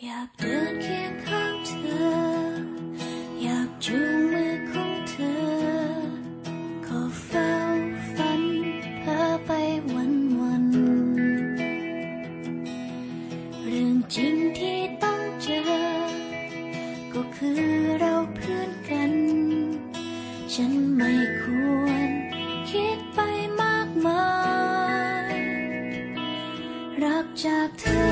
อยากเดินเคียงข้างเธอ อยากจูงมือของเธอ ขอเฝ้าฝันเพ้อไปวันวัน เรื่องจริงที่ต้องเจอ ก็คือเราเพื่อนกัน ฉันไม่ควรคิดไปมากมาย รักจากเธอ